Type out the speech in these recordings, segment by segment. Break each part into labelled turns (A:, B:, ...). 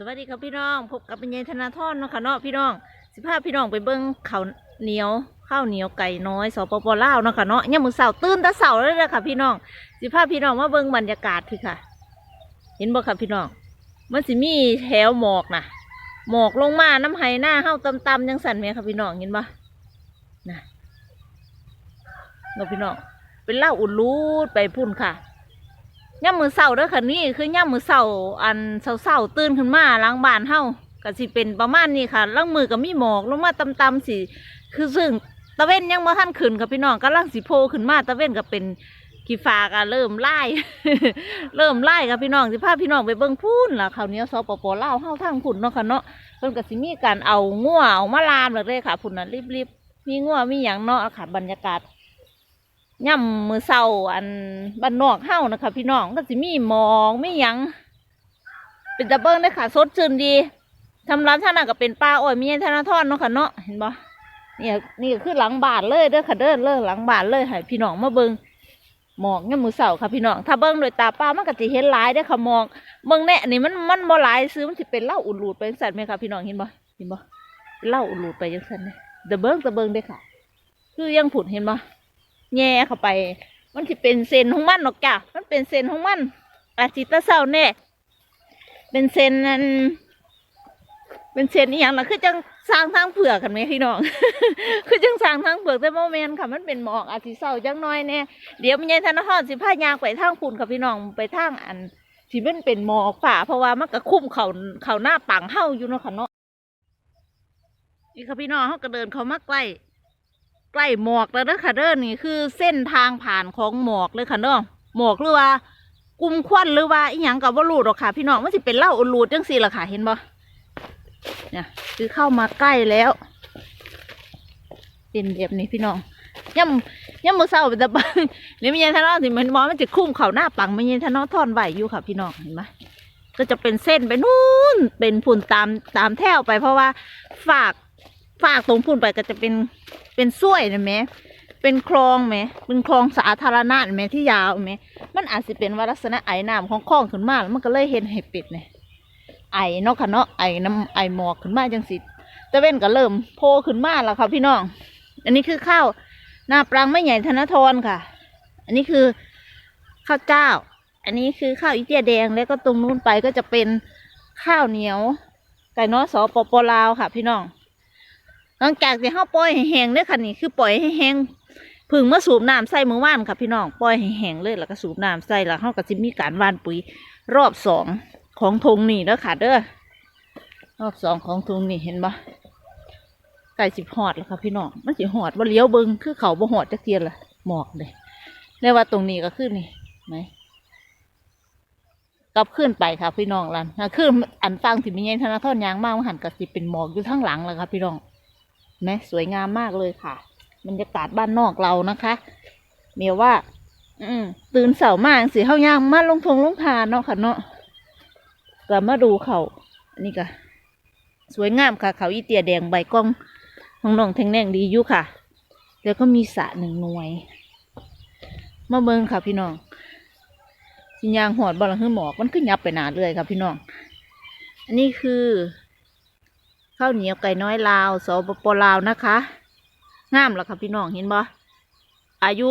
A: สวัสดีครับพี่น้อง พบกับเป็นยายธนาทรเนาะค่ะเนาะพี่น้อง สิพาพี่น้องไปเบิ้งข้าวเหนียวข้าวเหนียวไก่น้อยสปปลาวเนาะค่ะเนาะเนี่ยมือเสาตื่นต่เสาเลยนะค่ะพี่น้อง สิพาพี่น้องมาเบิ้งบรรยากาศพี่ค่ะ เห็นบ่ค่ะพี่น้อง มันสิมีแถวหมอกนะหมอกลงมาน้ำไห้หน้าเฮาตำๆยังสั่นไหมค่ะพี่น้องเห็นบ่นะเนาะพี่น้องเป็นเล้าอุ่นรูดไปพุ่นค่ะ ย่ำมือเสาเด้อค่ะนี่คือย่ำมือเสาอันเสาๆตื่นขึ้นมาล้างบ้านเฮาก็สิเป็นประมาณนี้ค่ะล้างมือก็มีหมอกลงมาตำๆสิคือซึ่งตะเว้นยังบ่ทันขึ้นค่ะพี่น้องก็ลังสิโพขึ้นมาตะเว้นก็เป็นขี้ฟ้าก็เริ่มไล่เริ่มไล่ค่ะพี่น้องสิพาพี่น้องไปเบิ่งพูนล่ะคราวนี้สปปเล่าเฮาทางพุ่นเนาะค่ะเนาะเพิ่นก็สิมีการเอางัวเอามาลามเลยเด้อค่ะพุ่นน่ะรีบๆมีงัวมีหยังเนาะค่ะบรรยากาศ ย่ำมือเศร้าอันบ้านนอกเฮ้านะคะพี่น้องก็สิมีหมองไม่ยัง เป็นตะเบิ้งได้ค่ะสดชื่นดีทำร้านท่านาก็เป็นปลาอ้อยมีธนาทอนเนาะค่ะเนาะเห็นบ่เนี่ยนี่คือหลังบาทเลยเด้อค่ะเด้อเลิหลังบาทเลยให้พี่น้องมาเบิ้งหมอกย่ำมือเศร้าค่ะพี่น้องถ้าเบิ้งโดยตาเปล่ามันก็จะเห็นหลายได้ค่ะหมอกเบิ้งแน่นี่มันมันบ่หลายซื้อมันสิเป็นเหล้าอุ่นหลูดไปจังซั่นไหมค่ะพี่น้องเห็นบ่เห็นบ่เป็นเหล้าอุ่นหลูดไปจังซั่นเลยเดเบิ้งตะเบิ้งได้ค่ะ คือยังผุดเห็นบ่ แง่เข้าไป มันสิเป็นเซนของมันหรอกจ้ะมันเป็นเซนของมันอาจิตะเศร้าแน่เป็นเซนนั้นเป็นเซนอีหยังล่ะคือจังสร้างทางเผือกกันไหมพี่น้อง คือจังสร้างทางเผือกแต่โมเมนต์ค่ะ มันเป็นหมอกอาจิเศร้าจังน้อยแน่เดี๋ยวมันยายธนทรสิพายางไปทางพุ่นค่ะพี่น้องไปทางอันที่มันเป็นหมอกฝ่าเพราะว่ามันก็คุ้มเขาเขาหน้าปังเฮาอยู่เนาะค่ะเนาะนี่ค่ะพี่น้องเขาก็เดินเขามากใกล้ หมอกแล้วเด้อค่ะเด้อนี่คือเส้นทางผ่านของหมอกเลยค่ะเด้อหมอกหรือว่า กุมควันหรือว่าอีหยังกับว่ารูดหรอกค่ะ พี่น้องมันสิเป็นเล้าอุลูดจังสี่ล่ะค่ะ เห็นบ่เนี่ยคือเข้ามาใกล้แล้วเป็นแบบนี้พี่น้องย่ำย่ำมือเศร้าเป็นตะบังนี่ไม่ใช่ทะเลาะสิมันมอมันจะคุ้มเข่าหน้าปังไม่ใช่ทะเลาะทอนไหวอยู่ค่ะ พี่น้องเห็นไหมก็จะเป็นเส้นไปนู่นเป็นพุ่นตามตามแถวไปเพราะว่าฝาก ฝากตรงพุ่นไปก็จะเป็นเป็นส้วยนะแม่เป็นคลองแหม่เป็นคลองสาธารณะแหม่ที่ยาวแหม่มันอาจจะเป็นว่าลักษณะไอ้น้ำของคลองขึ้นมาแล้วมันก็เลยเห็นให้เป็ดเนี่ยไอเนาะค่ะเนาะไอน้ำไอหมอกขึ้นมาจังสิตะเว้นก็เริ่มโผล่ขึ้นมาแล้วค่ะพี่น้อง อันนี้คือข้าวหน้าปรังไม่ใหญ่ธนทรค่ะ อันนี้คือข้าวเจ้า อันนี้คือข้าวอีเตียแดงแล้วก็ตรงนู้นไปก็จะเป็นข้าวเหนียวไก่น้อสอปปลาวค่ะ พี่น้อง หลังจากที่เฮาปล่อยให้แห้งเด้อค่ะนี่คือปล่อยให้แห้งพึ่งเมาสูบน้ำใส่เมื่อวานค่ะพี่น้องปล่อยให้แห้งเลยแล้วก็สูบน้ำใส่แล้วเฮาก็สิมีการว่านปุ๋ยรอบสองของทงนี่เด้อค่ะเด้อรอบสองของทงนี่เห็นปะไก่สิบหอดแล้วค่ะพี่น้องมันสิหอดว่าเลี้ยวเบิงคือเขาบ่หอดจักเทียนละหมอกเลยเรียกว่าตรงนี้ก็คือนี่ไหมกลับขึ้นไปค่ะพี่น้องลันขึ้นอันฟังสิมีเงินธนาคารยางมากมันหันกับสิเป็นหมอกอยู่ทั้งหลังเลยค่ะพี่น้อง นไหมสวยงามมากเลยค่ะบรรยากาศบ้านนอกเรานะคะเมียว่า อืมตื่นเสาร์มากสิเข้ายางมาลงทงลงทานเนาะค่ะเนาะก็มาดูเขาอันนี้ก็สวยงามค่ะ เขาอีเตียแดงใบกล้องน้องน้องแทงแดงดีอยู่ค่ะ แล้วก็มีสระหนึ่งหน่วย มาเบิ่งค่ะพี่น้องสิยางหอดบอลหือหมอกมันขึ้นยับไปหนาเลยค่ะพี่น้อง อันนี้คือ ข้าวเหนียวไก่น้อยลาวสปปลาวนะคะงามแล้วค่ะพี่น้องเห็นบ่อายุ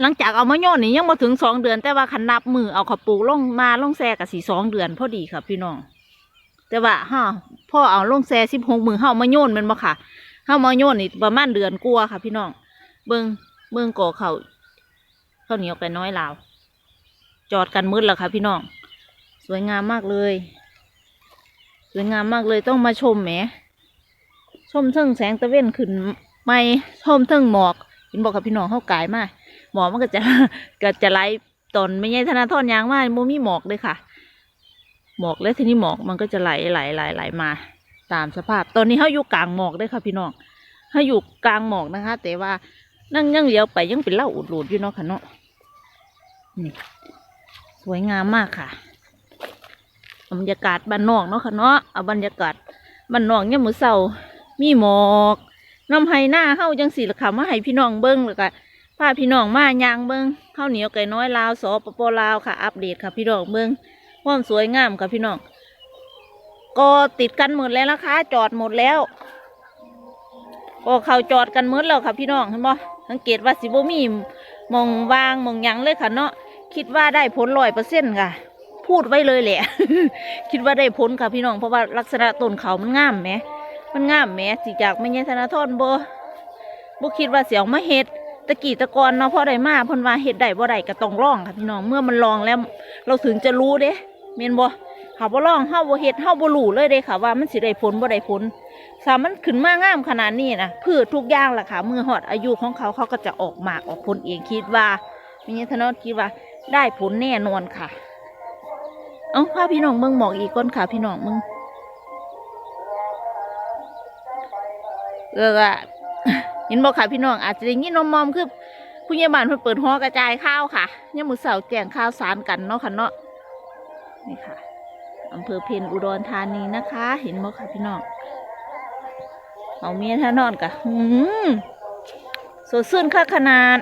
A: หลังจากเอามาโยนนี่ยังมาถึงสองเดือน แต่ว่าคันนับมือเอาขับปลูกลงมาลงแซกับสีสองเดือนพอดีค่ะพี่น้อง แต่ว่าฮะพ่อเอาลงแซ่สิบหกมือเฮามาโยนมันบ่ค่ะเฮามาโยนนี่ประมาณเดือนกลัวค่ะ พี่น้อง เบิงเบิงก่อเขาข้าวเหนียวไก่น้อยลาว จอดกันมืดแล้วค่ะพี่น้อง สวยงามมากเลย วยงามมากเลยต้องมาชมแหม ชมเทิงแสงตะเวนขึ้นไม่ชมเทิงหมอกเห็นบอกกับพี่น้องเข้ากายมากหมอกมันก็จะก็จะไหลตอนไม่ใช่ธนาทอนยางมากโมมีหมอกเลยค่ะ หมอกแล้วทีนี้หมอกมันก็จะไหลไหลไหลไหลมา ตามสภาพ ตอนนี้เขาอยู่กลางหมอกเลยค่ะ พี่น้องเขาอยู่กลางหมอกนะคะ แต่ว่านั่งยังเลี้ยวไปยังเป็นเล่าอุดรูดอยู่เนาะค่ะเนาะนี่สวยงามมากค่ะ บรรยากาศบ้านนอกเนาะค่ะเนาะเอาบรรยากาศบ้านนอกเนี่ยมือเศร้ามีหมอกน้ำไห้หน้าเฮาจังสีละค่ะมาให้พี่น้องเบิ้งแล้วก็พาพี่น้องมายางเบิ้งข้าวเหนียวไก่น้อยลาวสปปลาวค่ะ อัปเดตค่ะ พี่น้องเบิ้งความสวยงามค่ะพี่น้อง ก็ติดกันหมดแล้วนะคะ จอดหมดแล้วก็เขาจอดกันหมดแล้วค่ะ พี่น้องเห็นบ่สังเกตว่าสิบมีมองวางมองยังเลยค่ะเนาะคิดว่าได้ผลร้อยเปอร์เซ็นต์ค่ะ พูดไว้เลยแหละ คิดว่าได้ผลค่ะพี่น้อง เพราะว่าลักษณะต้นเขามันงามแหม มันงามแหมสิจากไม่ใช่ธนาทรบ่บ่คิดว่าเสียวมาเฮ็ดตะกี้ตะกอนเนาะพอได้มาพ่นว่าเฮ็ดได้บ่ได้ก็ต้องลองค่ะพี่น้อง เมื่อมันลองแล้ว เราถึงจะรู้เด้แม่นบ่หาบ่ลองเฮาบ่เฮ็ดเฮาบ่รู้เลยเด้ค่ะว่ามันสิได้ผลบ่ได้ผลถ้ามันขึ้นมางามขนาดนี้นะพืชทุกอย่างล่ะค่ะเมื่อฮอดอายุของเขาเขาก็จะออกหมากออกผลเองคิดว่ามีธนทคิดว่าได้ผลแน่นอนค่ะ เอ้าพาพี่น้องเมืองหมอกอีกก้อนค่ะพี่น้องมึงเอออะเห็นบอกค่ะพี่น้องอาจจะได้ยินนมมอมคือผู้ใหญ่บ้านเพิ่นเปิดหอกระจายข้าวค่ะเนี่ยมือเสาแจงข้าวสารกันเนาะค่ะเนาะนี่ค่ะอำเภอเพนอุดรธานีนะคะ เห็นบอกค่ะพี่น้องเอาเมียท่านอนกะหืมสดชื่นค่าขนาด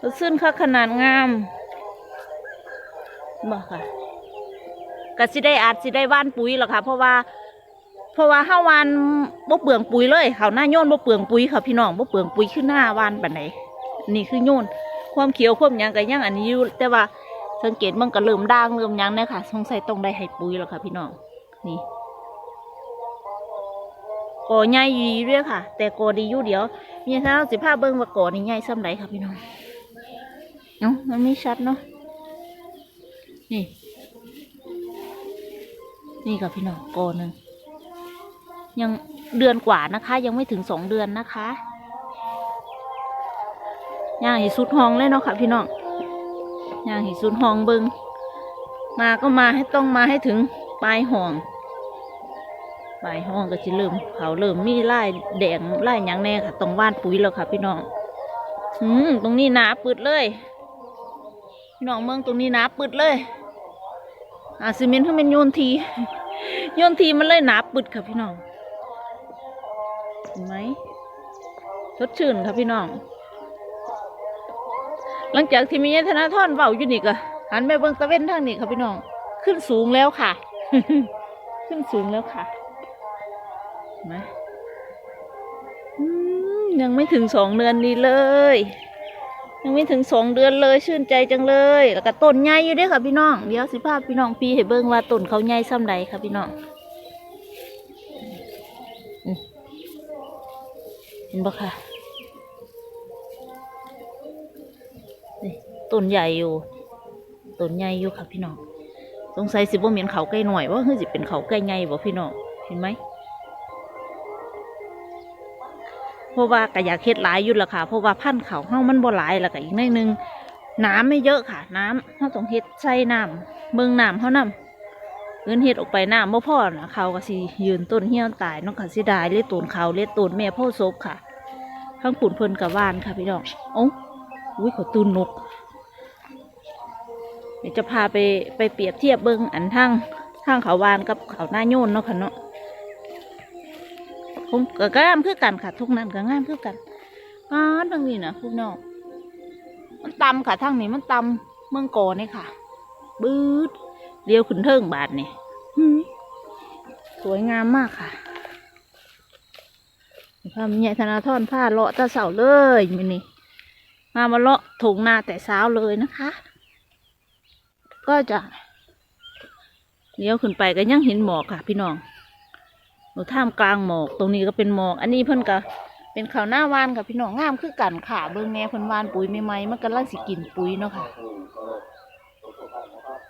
A: สดชื่นค่าขนาดงาม บอค่ะก็สิได้อาจสิได้ว่านปุ๋ยหรอกค่ะ เพราะว่า เพราะว่าห้าวานบ่เปลืองปุ๋ยเลยเขาหน้าโยนบ่เปลืองปุ๋ยค่ะพี่น้องบ่เปลืองปุ๋ยขึ้นหน้าวานปานไหนนี่คือโยนความเขียวความหยังก็ยังอันนี้อยู่แต่ว่าสังเกตมันก็เริ่มด่างเริ่มหยังเนี่ยค่ะสงสัยต้องได้ให้ปุ๋ยแล้วค่ะพี่น้องนี่ก่อใหญ่อยู่ดีด้วยค่ะ แต่ก่อดีอยู่เดี๋ยวมีท่านสิพาเบิ่งว่าก่อนี่ใหญ่ส่ำใดค่ะพี่น้องเนาะมันไม่ชัดเนาะ นี่ นี่กับพี่น้องโกหนึ่งยังเดือนกว่านะคะ ยังไม่ถึงสองเดือนนะคะย่างหิสุดห้องเลยเนาะค่ะ พี่น้องย่างหิสุดห้องเบิงมาก็มาให้ต้องมาให้ถึงปลายห้องปลายห้องก็จะเริ่มเขาเริ่มมีไล่แดงไล่ยังแน่ค่ะตรงว่านปุ๋ยแล้วค่ะ พี่น้องอืมตรงนี้หนาปึดเลย พี่น้องเมืองตรงนี้หนาปึดเลย อ่าซีเมนต์เขาเป็นโยนที โยนทีมันเลยหนาปึดค่ะพี่น้องเห็นไหมสดชื่นค่ะพี่น้อง หลังจากที่มีธนาทอนเบาอยู่นี่ก็หันไปเบิ่งตะเว้นทางนี้ค่ะพี่น้อง ขึ้นสูงแล้วค่ะ ขึ้นสูงแล้วค่ะเห็นไหมยังไม่ถึงสองเดือนดีเลย ยังไม่ถึงสองเดือนเลยชื่นใจจังเลย แล้วก็ต้นใหญ่อยู่ด้วยค่ะพี่น้องเดี๋ยวสิภาพพี่น้องพี่ให้เบิ่งว่าต้นเขาใหญ่ซ้ำใดค่ะพี่น้องอืมเห็นบ่ค่ะนี่ต้นใหญ่อยู่ต้นใหญ่อยู่ค่ะพี่น้องสงสัยสิบ่เหม็นเขาใกล้หน่อยว่าคือสิเป็นเขาใกล้ใหญ่บ่พี่น้องเห็นไหม ราะว่าก็อยากเฮ็ดหลายอยู่ละค่ะ เพราะว่าพันธุ์เขาเฮามันบ่หลายแล้วก็อีกในหนึ่งน้ำไม่เยอะค่ะ น้ำเฮาต้องเฮ็ดใส่น้ำเบิ่งน้ำเฮานำเงินเฮ็ดออกไปน้ำบ่พอนะเขาก็สิยืนต้นเหี่ยวตายน้องก็สิได้เลยต้นเขาเลยต้นแม่พ่อศพค่ะ ข้างปุ่นเพิ่นกับว่านค่ะพี่น้องโอ้อุ้ยขาตูนนกเดี๋ยวจะพาไปไปเปรียบเทียบเบิ่งอันทั้งทั้งเขาวานกับเขาหน้าโยนเนาะค่ะเนาะ ผมก็งามคือกันค่ะทุกนั้นก็งามคือกันอ่าทางนี้นะพวกน้องมันตำค่ะทางนี้มันตำเมืองโกนี่ค่ะ บืดเลี้ยวขึ้นเทิงบาทนี่สวยงามมากค่ะพามีใหญ่ธนาทอนผ้าเลาะตะเสาเลยมินี่มามาเลาะถุงนาแต่เช้าเลยนะคะ ก็จะเลี้ยวขึ้นไปก็ยังเห็นหมอกค่ะพี่น้อง หนูท่ามกลางหมอกตรงนี้ก็เป็นหมอก อันนี้เพิ่นก็เป็นข้าวหน้าวานกับพี่น้องงามคือกันค่ะเบิ่งแน่เพิ่นวานปุ๋ยใหม่ๆมันกำลังสิกินปุ๋ยเนาะค่ะ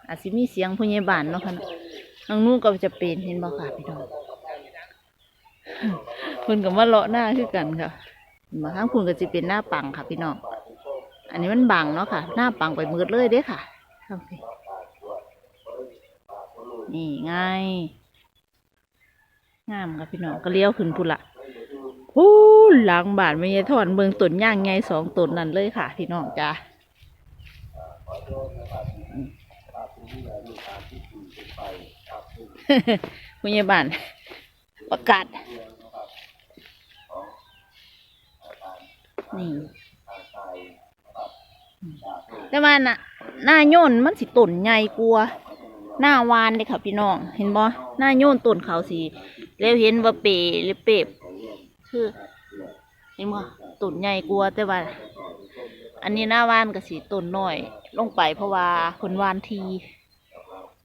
A: อาจสิมีเสียงพยาบาลเนาะค่ะทางนู้นก็จะเป็นเห็นบ่ค่ะพี่น้องเพิ่นก็มาเลาะหน้าคือกันค่ะมาข้างคุณก็จะเป็นหน้าปังค่ะพี่น้องอันนี้มันบังเนาะค่ะ หน้าปังไปมืดเลยเด้ค่ะนี่ไง งามค่ะพี่น้องก็เลี้ยวขึ้นพุ่นละพูหลังบาทไม่ใช่ถอนเมืองต้นย่างไงสองต้นนั่นเลยค่ะ พี่น้องจ้าอืมผู้ใช่บ้านประกาศนี่แต่ว่าน่ะหน้าโยนมันสิต้นใหญ่กลัวา หน้าวานเลยค่ะพี่น้อง เห็นบ่หน้าโยนต้นเขาสีแล้วเห็นว่าเปหรือเปบคือ เห็นบ่ต้นใหญ่กลัวแต่ว่า อันนี้หน้าวานก็สีต้นน้อย ลงไปเพราะว่าคนวานที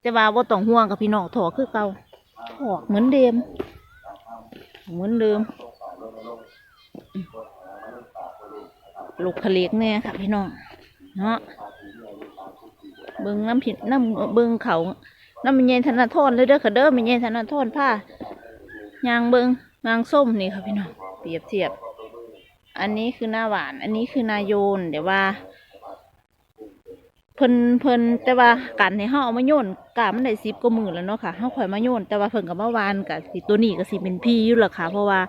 A: แต่ว่าบ่าต้องห่วงกับพี่น้องถอคือเก่าถอกเหมือนเดิม เหมือนเดิมลูกขะเล็กเนี่ยค่ะพี่น้องเนาะ เบิ่งน้ำผิดน้ำเบิ่งเขาน้ำมันเย็นธนาทอนเลยเด้อค่ะเด้อมันเย็นธนาทอนผ้ายางเบิ่งยางส้มนี่ค่ะพี่น้องเปรียบเทียบ อันนี้คือหน้าหวาน อันนี้คือนาโยนเดี๋ยวว่า เพิ่นเพิ่นแต่ว่าการในห้าเอามาโยนกามันได้สิบกว่าหมื่นแล้วเนาะค่ะเฮาค่อยมาโยนแต่ว่าเพิ่นกับเมื่อวานกับสิตัวนี้ก็สิเป็นพี่อยู่ละค่ะ เพราะว่า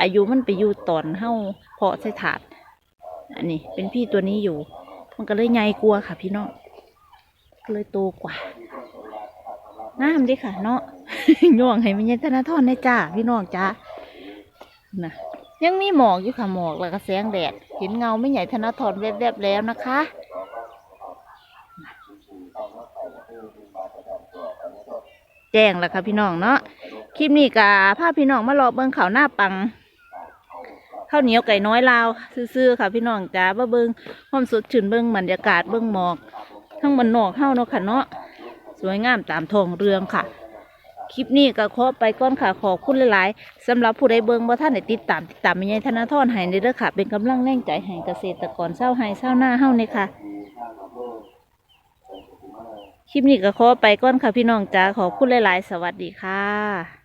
A: อายุมันไปอยู่ตอนเฮาเพาะใส่ถาด อันนี้เป็นพี่ตัวนี้อยู่ มันก็เลยใหญ่กว่าค่ะพี่น้อง เลยโตกว่าน้ำดิค่ะ เนาะย่วงให้มันย็นธนาทอนได้จ้า พี่น้องจ้านะยังมีหมอกอยู่ค่ะหมอกแล้วก็แสงแดด เห็นเงาไม่ใหญ่ธนาทอนแวบๆแล้วนะคะแจ้งแล้วค่ะพี่น้องเนาะคลิปนี้กะพาพพี่น้องมารอเบิ่งข้าวหน้าปังข้าวเหนียวไก่น้อยลาว ซื่อๆค่ะพี่น้องจ้ามาเบิ่งความสดชื่นเบิ่งบรรยากาศเบิ่งหมอก ทั้งมันนอกเฮาเนาะค่ะเนาะสวยงามตามทองเรืองค่ะ คลิปนี้ก็ขอไปก่อนค่ะขอบคุณหลายๆสำหรับผู้ใดเบิ่งบ่ท่านได้ติดตามติดตามมีไงธนาทรให้เด้อค่ะ เป็นกำลังแรงใจให้เกษตรกรเศร้าให้เศร้าหน้าเฮาเนี่ยค่ะคลิปนี้ก็ขอไปก่อนค่ะพี่น้องจ้าขอบคุณหลาย ๆ สวัสดีค่ะ